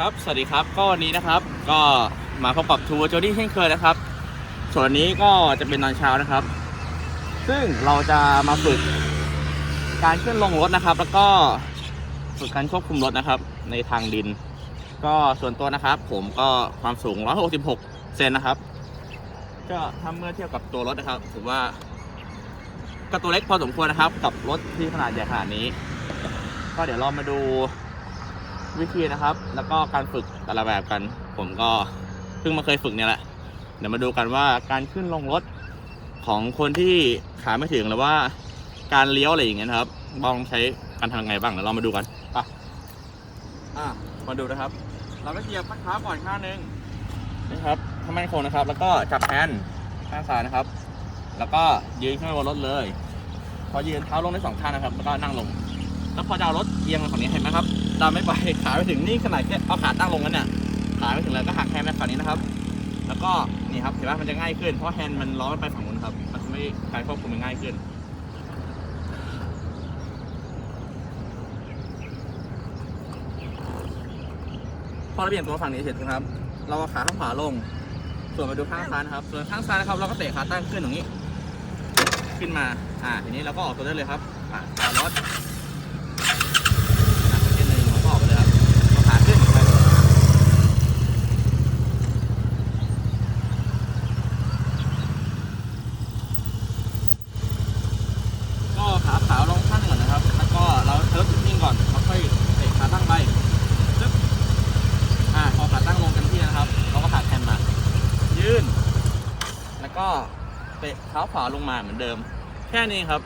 ครับ สวัสดีครับ ก็วันนี้นะครับ ก็มาพบกับทัวร์โจดี้เช่นเคยนะครับ ส่วนนนี้ก็จะเป็นตอนเช้านะครับ ซึ่งเราจะมาฝึกการขึ้นลงรถนะครับ แล้วก็ฝึกการควบคุมรถนะครับ ในทางดิน ก็ส่วนตัวนะครับ ผมก็ความสูง 166 เซนนะครับ ก็ถ้าเมื่อเทียบกับตัวรถนะครับถือว่าก็ตัวเล็กพอสมควรนะครับ กับรถที่ขนาดใหญ่ขนาดนี้ ก็เดี๋ยวเรามาดู วิธีนะครับ แล้วก็การฝึกแต่ละแบบกัน ผมก็เพิ่งมาเคยฝึกเนี่ยแหละ เดี๋ยวมาดูกันว่าการขึ้นลงรถของคนที่ขาไม่ถึงหรือว่าการเลี้ยวอะไรอย่างเงี้ยนะครับลองใช้การทำยังไงบ้างเดี๋ยวเรามาดูกันไปอะมาดูนะครับ เราก็เหยียบข้างเท้าก่อนข้างหนึงนะครับทำมั่นคงนะครับ แล้วก็จับแฮนด์ข้างซ้ายนะครับ แล้วก็ยืนขึ้นไปบนรถเลย พอยืนเท้าลงได้สองข้างนะครับ แล้วก็นั่งลง แล้วพอจะเอารถเอียงมาฝั่งนี้เห็นไหมครับ ดามไม่ไปขาไปถึงนี่ขนาดแค่เอาขาตั้งลงกันเนี่ยขาไปถึงแล้วก็หักแฮนด์ไปฝั่งนี้นะครับ แล้วก็นี่ครับเห็นไหมมันจะง่ายขึ้นเพราะแฮนด์มันล้อมันไปฝั่งนู้นครับ มันทำให้การควบคุมมันง่ายขึ้นพอเราเปลี่ยนตัวฝั่งนี้เสร็จนะครับ เราเอาขาข้างขวาลง ส่วนมาดูข้างซ้ายนะครับ ส่วนข้างซ้ายนะครับเราก็เตะขาตั้งขึ้นอย่างนี้ ขึ้นมา อ่า ทีนี้เราก็ออกตัวได้เลยครับ อ่าตามรถอะเส้นหนึ่งเราก็ออกไปเลยครับเอาขาขึ้นไปก็ขาขาวลงข้างหนึ่งก่อนนะครับ แล้วก็เราเทิร์ฟนิ่งก่อนแล้วค่อยเตะขาตั้งไปซึบอ่าพอขาตั้งลงกันที่นะครับ เราก็ขาแทนมา ยืน แล้วก็เตะเท้า ขวาลงมาเหมือนเดิม แค่นี้ครับ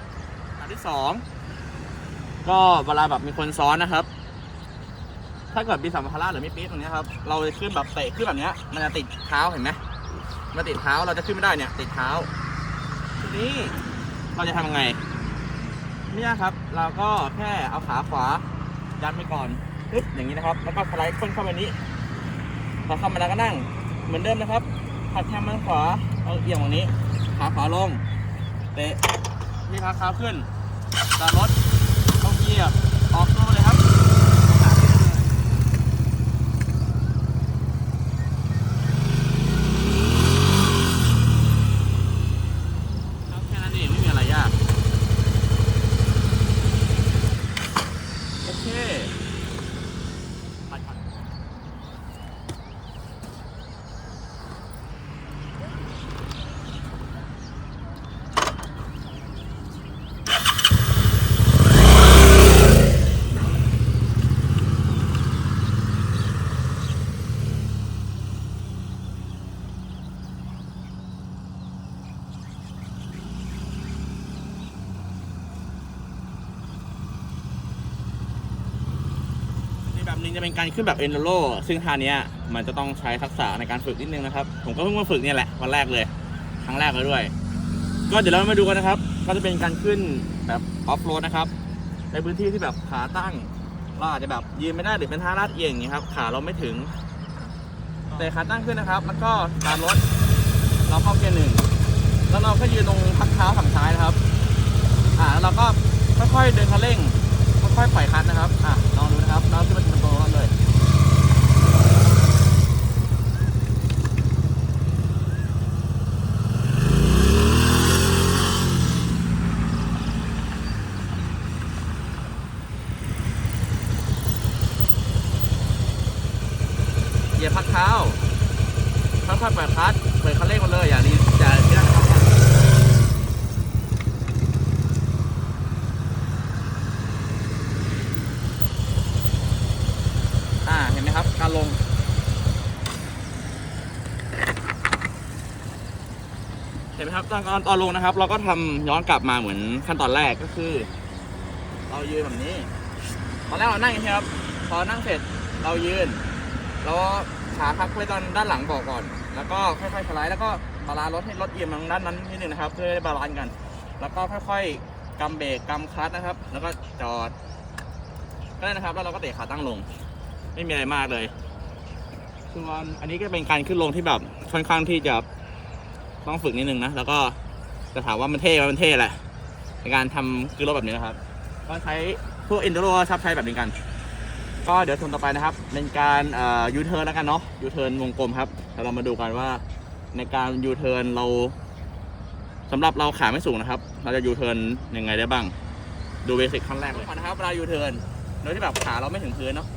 อันที่สองก็เวลาแบบมีคนซ้อนนะครับ ถ้าเกิดมีสัมภาระหรือมีปี๊ดตรงนี้ครับเราจะขึ้นแบบเตะขึ้นแบบนี้มันจะติดเท้าเห็นไหมมันติดเท้าเราจะขึ้นไม่ได้เนี่ย ติดเท้าทีนี้เราจะทำยังไงเนี่ยครับ เราก็แค่เอาขาขวายันไปก่อนปึ๊บอย่างนี้นะครับ แล้วก็สไลด์ขึ้นเข้าไปนี้พอเข้ามาแล้วก็นั่ง เหมือนเดิมนะครับหัดแคมมือขวาเอาเอียงตรงนี้ ขาขวาลง เตะ นี่ขาขาขึ้นตามรถเข้าเกียร์ออกตัวเลยครับครับแค่นั้นเองไม่มีอะไรยาก โอเคปัดก่อนในแบบนึงจะ เป็นการขึ้นแบบเอนโดโรซึ่งท่านี้มันจะต้องใช้ทักษะในการฝึกนิดนึงนะครับ ผมก็เพิ่งมาฝึกเนี่ยแหละวันแรกเลย ครั้งแรกเลยด้วย ก็เดี๋ยวเรามาดูกันนะครับ ก็จะเป็นการขึ้นแบบออฟโรดนะครับ ในพื้นที่ที่แบบขาตั้งเราอาจจะแบบยืนไม่ได้หรือเป็นท่าลาดเอียงอย่างนี้ครับ ขาเราไม่ถึง แต่ขาตั้งขึ้นนะครับ แล้วก็ตามรถเราเข้าเกียร์หนึ่งแล้วเราก็ยืนตรงพักเท้าฝั่งซ้ายนะครับ อ่าแล้วเราก็ค่อยๆเดินคันเร่งค่อยๆปล่อยคันนะครับ อะลองดูนะครับ เราขึ้นมา เป็นตัวรถเลยเหยียบพักเท้าค่อยๆปล่อยคลัตช์เปิดคันเร่งมาเลย อย่ารีอย่าที่นั่นนะครับอ่า เห็นไหมครับ การลง เห็นไหมครับตอนตอนตอนลงนะครับ เราก็ทำย้อนกลับมาเหมือนขั้นตอนแรกก็คือ เรายืนแบบนี้ ตอนแรกเรานั่งอย่ครับ พอนั่งเสร็จเรายืนแล้วขาพักไว้ตอนด้านหลังเบอกก่อน แล้วก็ค่อยๆสไลด์แล้วก็บาลานซ์รถให้รถเอียงทางด้านนั้นนิดนึงนะครับ เพื่อให้บาลานซ์กัน แล้วก็ค่อยๆกำเบรกกำคลัตช์นะครับ แล้วก็จอดก็ได้นะครับ แล้วเราก็เตะขาตั้งลง ไม่มีอะไรมากเลยส่วนอันนี้ก็เป็นการขึ้นลงที่แบบค่อนข้างที่จะ ต้องฝึกนิดนึงนะ แล้วก็จะถามว่ามันเท่ไหมมันเท่แหละ ในการทำคือรถแบบนี้นะครับ ก็ใช้พวกอินโดโรชอบใช้แบบนี้กัน ก็เดี๋ยวส่วนต่อไปนะครับ เป็นการยูเทิร์นแล้วกันเนาะยูเทิร์นวงกลมครับเดี๋ยวเรามาดูกันว่าในการยูเทิร์นเราสำหรับเราขาไม่สูงนะครับ เราจะยูเทิร์นยังไงได้บ้าง ดูเบสิกขั้นแรกเลยนนะครับเวลายูเทิร์นโดยที่แบบขาเราไม่ถึงพื้นเนาะ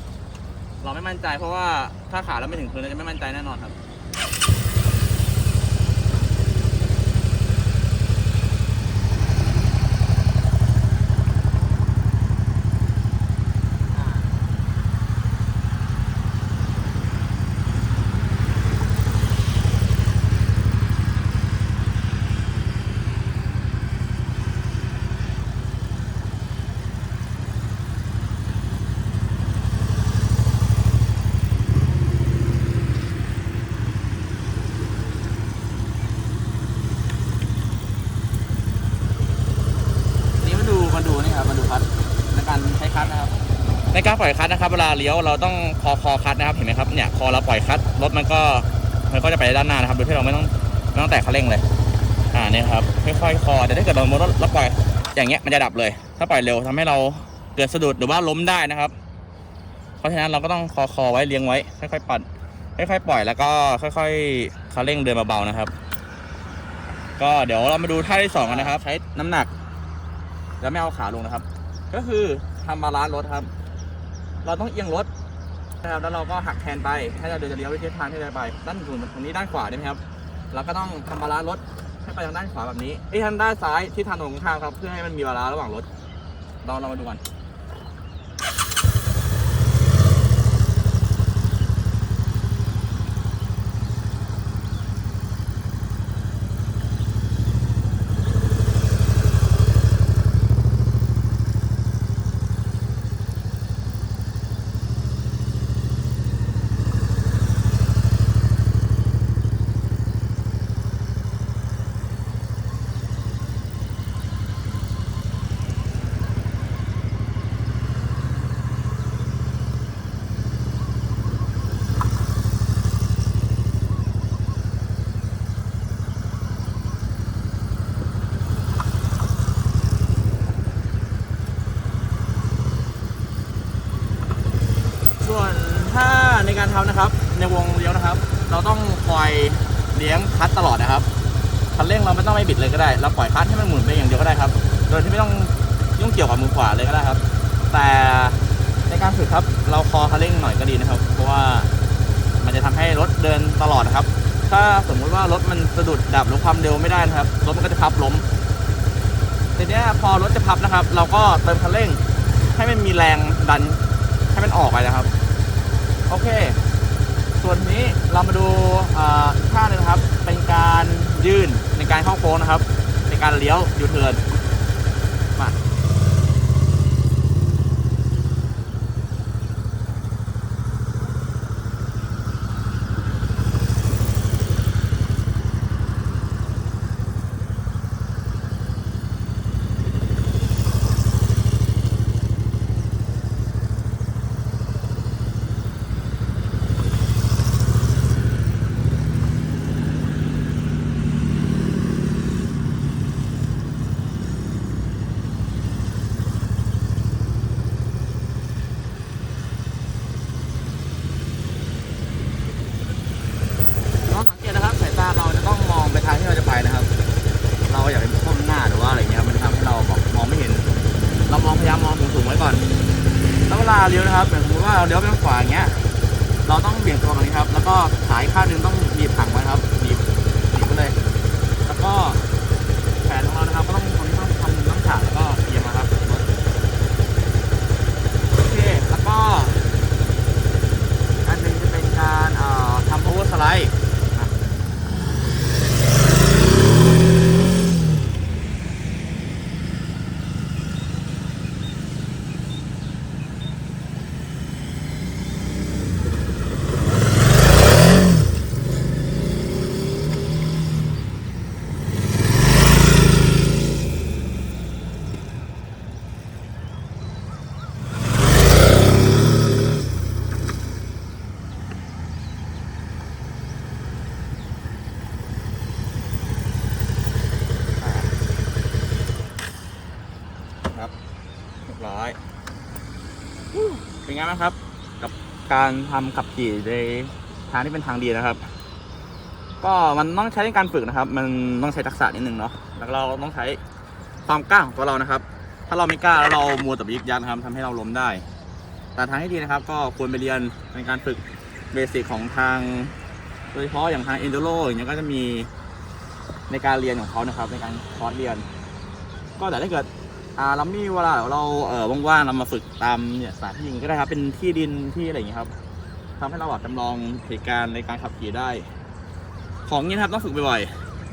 เราไม่มั่นใจเพราะว่าถ้าขาเราไม่ถึงพื้นเราจะไม่มั่นใจแน่นอนครับ นี่มาดูมาดูนี่ครับมาดูคัดในการใช้คัดนะครับ ใน การปล่อยคัดนะครับ เวลาเลี้ยวเราต้องคอคอคัดนะครับ เห็นไหมครับเนี่ยคอเราปล่อยคัดรถมันก็มันก็จะไปด้านหน้านะครับโดยที่เราไม่ต้องไม่ต้องแตะคันเร่งเลย อ่าเนี่ยครับค่อยๆคอแต่ถ้าเกิดเรารถเราปล่อยอย่างเงี้ยมันจะดับเลย ถ้าปล่อยเร็วทำให้เราเกิดสะดุดหรือว่าล้มได้นะครับ เพราะฉะนั้นเราก็ต้องคอคอไว้เลี้ยงไว้ ค่อยๆปัดค่อยๆปล่อยแล้วก็ค่อยๆคันเร่งเดินเบาๆนะครับ ก็เดี๋ยวเรามาดูท่าที่สองกันนะครับ ใช้น้ำหนักแล้วไม่เอาขาลงนะครับ ก็คือทำบาลานซ์รถครับ เราต้องเอียงรถนะครับแล้วเราก็หักแทนไปให้เราเดินจะเลี้ยวไปทิศทางที่เราไปด้านตรงนี้ด้านขวาได้ไหมครับเราก็ต้องทำบาลานซ์รถให้ไปทางด้านขวาแบบนี้ไอ้ทางด้านซ้ายที่ทางตรงข้ามครับเพื่อให้มันมีบาลานซ์ระหว่างรถเราเรามาดูกันถ้า ในการทำนะครับ ในวงเลี้ยวนะครับ เราต้องคอยเลี้ยงคลัตช์ตลอดนะครับคันเร่งเราไม่ต้องไม่บิดเลยก็ได้เราปล่อยคลัตช์ให้มันหมุนไปอย่างเดียวก็ได้ครับ โดยที่ไม่ต้องยุ่งเกี่ยวกับมือขวาเลยก็ได้ครับ แต่ในการฝึกครับ เราคอคันเร่งหน่อยก็ดีนะครับ เพราะว่ามันจะทำให้รถเดินตลอดนะครับ ถ้าสมมุติว่ารถมันสะดุดดับหรือความเร็วไม่ได้นะครับรถมันก็จะพับล้มทีเนี้ยพอรถจะพับนะครับ เราก็เติมคันเร่งให้มันมีแรงดันให้มันออกไปนะครับ โอเค ส่วนนี้เรามาดูอ่าอีกท่าหนึงนะครับเป็นการยืนในการเข้าโค้งนะครับ ในการเลี้ยวยูเทิร์นมา น้องสังเกตนะครับสายตาเราจะต้องมองไปทางที่เราจะไปนะครับ เราอย่าไปก้มหน้าหรือว่าอะไรเงี้ยมันจะทำให้เราแบบมองไม่เห็น เรามองพยายามมองสูงๆไว้ก่อน แล้วเวลาเลี้ยวนะครับอย่างสมมติว่าเราเลี้ยวไปทางขวาอย่างเงี้ย เราต้องเบี่ยงตัวตรง นี้ครับ แล้วก็สายข้างหนึงต้องหนีบถังไว้ครับหนีบหนีบไปเลย แล้วก็แขนของเรานะครับก็ต้องคนที่ต้องทำน้ำขาแล้วก็เอียงมาครับโอเคแล้วก็ อันหนึ่งจะเป็นการทำโอทำ power slide นะครับ เป็นไงบ้างครับ กับการทำขับขี่ในทางที่เป็นทางดีนะครับ ก็มันต้องใช้การฝึกนะครับ มันต้องใช้ทักษะนิดนึงเนาะแล้วเราต้องใช้ความกล้าของตัวเรานะครับ ถ้าเราไม่กล้าแล้วเรามัวแต่ยึกยักนะครับทำให้เราล้มได้ แต่ทางที่ดีนะครับ ก็ควรไปเรียนในการฝึกเบสิกของทางโดยเฉพาะอย่างทางเอนโดโรอย่างเงี้ยก็จะมีในการเรียนของเขานะครับ ในการคอร์สเรียน ก็แต่ถ้าเกิด อ่าเราไม่มีเวลาเราเออว่างๆเรามาฝึกตามเนี่ยสถานที่อย่างนี้ก็ได้ครับ เป็นที่ดินที่อะไรอย่างนี้ยครับทำให้เราแบบจำลองเหตุการณ์ในการขับขี่ได้ ของนี้นะครับต้องฝึกบ่อย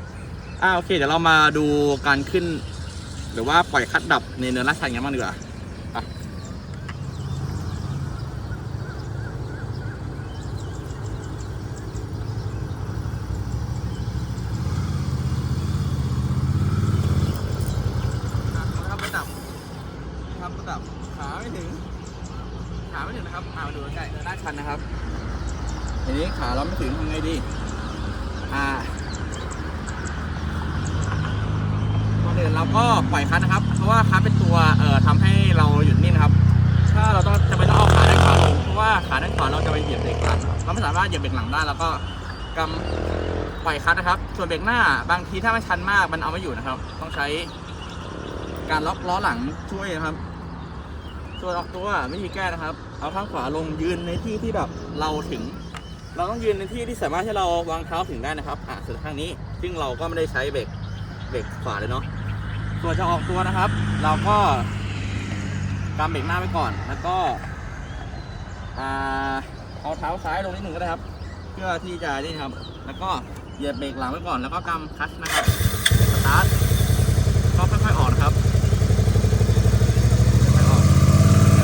ๆอ่าโอเค เดี๋ยวเรามาดูการขึ้น หรือว่าปล่อยคัดดับในเนินลาดชันกันบ้างดีกว่าไปนะครับระดับ นะครับบขาไม่ถึงขาไม่ถึงนะครับมาดูใกล้ๆเนินลาชันนะครับทีนี้ขาเราไม่ถึงทำไงดี อ่าก่อนอื่นเราก็ปล่อยคันนะครับ เพราะว่าคันเป็นตัวเอ่อทำให้เราหยุดนิ่งนะครับ ถ้าเราต้องจะไม่ต้องเอาขาด้านขวาลงเพราะว่าขาด้านขวาเราจะไปเหยียบเบรกหลังเราไม่สามารถเหยียบเบรกหลังได้เราก็กำปล่อยคันนะครับ ส่วนเบรกหน้าบางทีถ้ามันชันมากมันเอาไม่อยู่นะครับ ต้องใช้การล็อกล้อหลังช่วยนะครับ ส่วนออกตัววิธีแก้นะครับ เอาข้างขวาลงยืนในที่ที่แบบเราถึง เราต้องยืนในที่ที่สามารถให้เราวางเท้าถึงได้นะครับอะส่วนข้างนี้ซึ่งเราก็ไม่ได้ใช้เบรกเบรกขวาเลยเนาะส่วนจะออกตัวนะครับ เราก็กำเบรกหน้าไว้ก่อน แล้วก็อ่าเอาเท้าซ้ายลงนิดหนึ่งก็ได้ครับ เพื่อที่จะนี่ครับ แล้วก็เหยียบเบรกหลังไว้ก่อน แล้วก็กำคัชนะครับ สตาร์ทก็ค่อยๆออกนะครับ ค่อยๆออก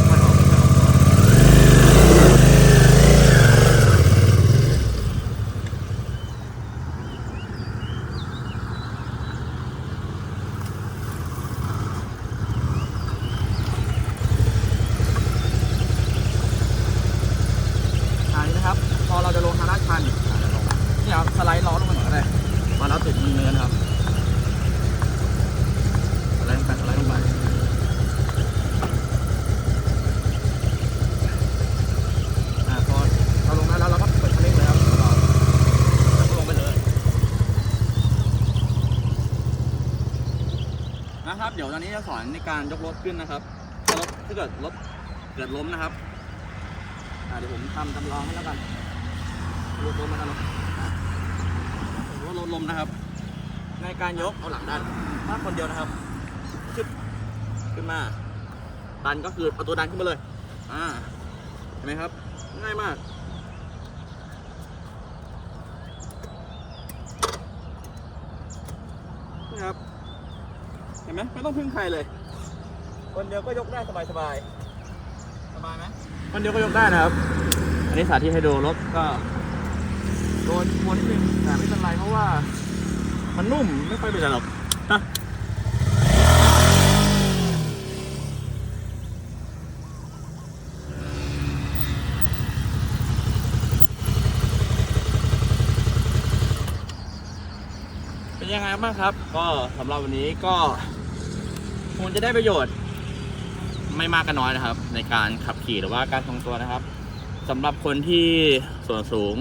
ค่อยๆออกค่อยๆออก อันนี้นะครับ พอเราจะลงทางลาดชันอะเดี๋ยวลงเนี่ยครับส ไลด์ล้อลงมาหน่อยก็ได้มาแล้วติดเนินครับสไลด์ลงไปสไลด์ลงไปอ่าพอเราลงได้แล้วเราก็เปิดคันเร่งเลยครับเราแล้วก็ลงไปเลยนะครับเดี๋ยวตอนนี้จะสอนในการยกรถขึ้นนะครับถ้ารถถ้าเกิดรถเกิดล้มนะครับอ่าเดี๋ยวผมทำจำลองให้แล้วกันลดลมนะครับ ลดลมนะครับ ในการยกเอาหลังดันถ้าคนเดียวนะครับชึบขึ้นมา ดันก็คือเอาตัวดันขึ้นมาเลย อ่า เห็นไหมครับ ง่ายมากนี่ครับ เห็นไหมไม่ต้องพึ่งใครเลย คนเดียวก็ยกได้สบายสบายๆสบายไหมคนเดียวก็ยกได้นะครับ อันนี้สาธิตให้ดูรถก็ โดนมวนนิดนึงแต่ไม่เป็นไรเพราะว่า มันนุ่มไม่ค่อยเป็นไรหรอกฮะเป็นยังไงบ้างครับ ก็สำหรับวันนี้ก็คงจะได้ประโยชน์ ไม่มากก็น้อยนะครับ ในการขับขี่หรือว่าการทรงตัวนะครับสำหรับคนที่ส่วนสูง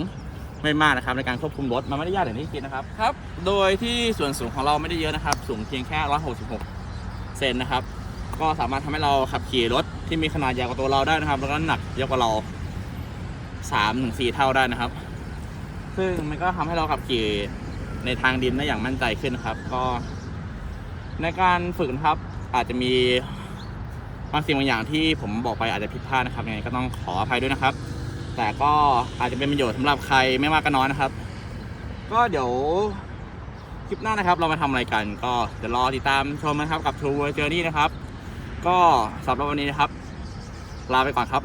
ไม่มากนะครับในการควบคุมรถมันไม่ได้ยากอย่างที่คิดนะครับครับ โดยที่ส่วนสูงของเราไม่ได้เยอะนะครับ สูงเพียงแค่ 166 เซนนะครับ ก็สามารถทำให้เราขับขี่รถที่มีขนาดใหญ่กว่าตัวเราได้นะครับ แล้วก็น้ำหนักเยอะกว่าเรา3ถึง4เท่าได้นะครับ ซึ่งมันก็ทำให้เราขับขี่ในทางดินได้อย่างมั่นใจขึ้นนะครับ ก็ ในการฝึกนะครับอาจจะมีบางสิ่งบางอย่างที่ผมบอกไปอาจจะผิดพลาดนะครับยังไงก็ต้องขออภัยด้วยนะครับ แต่ก็อาจจะเป็นประโยชน์สำหรับใครไม่มากก็น้อยนะครับ ก็เดี๋ยวคลิปหน้านะครับ เรามาทำอะไรกัน ก็เดี๋ยวรอติดตามชมนะครับกับ True World Journey นะครับ ก็สำหรับวันนี้นะครับ ลาไปก่อนครับ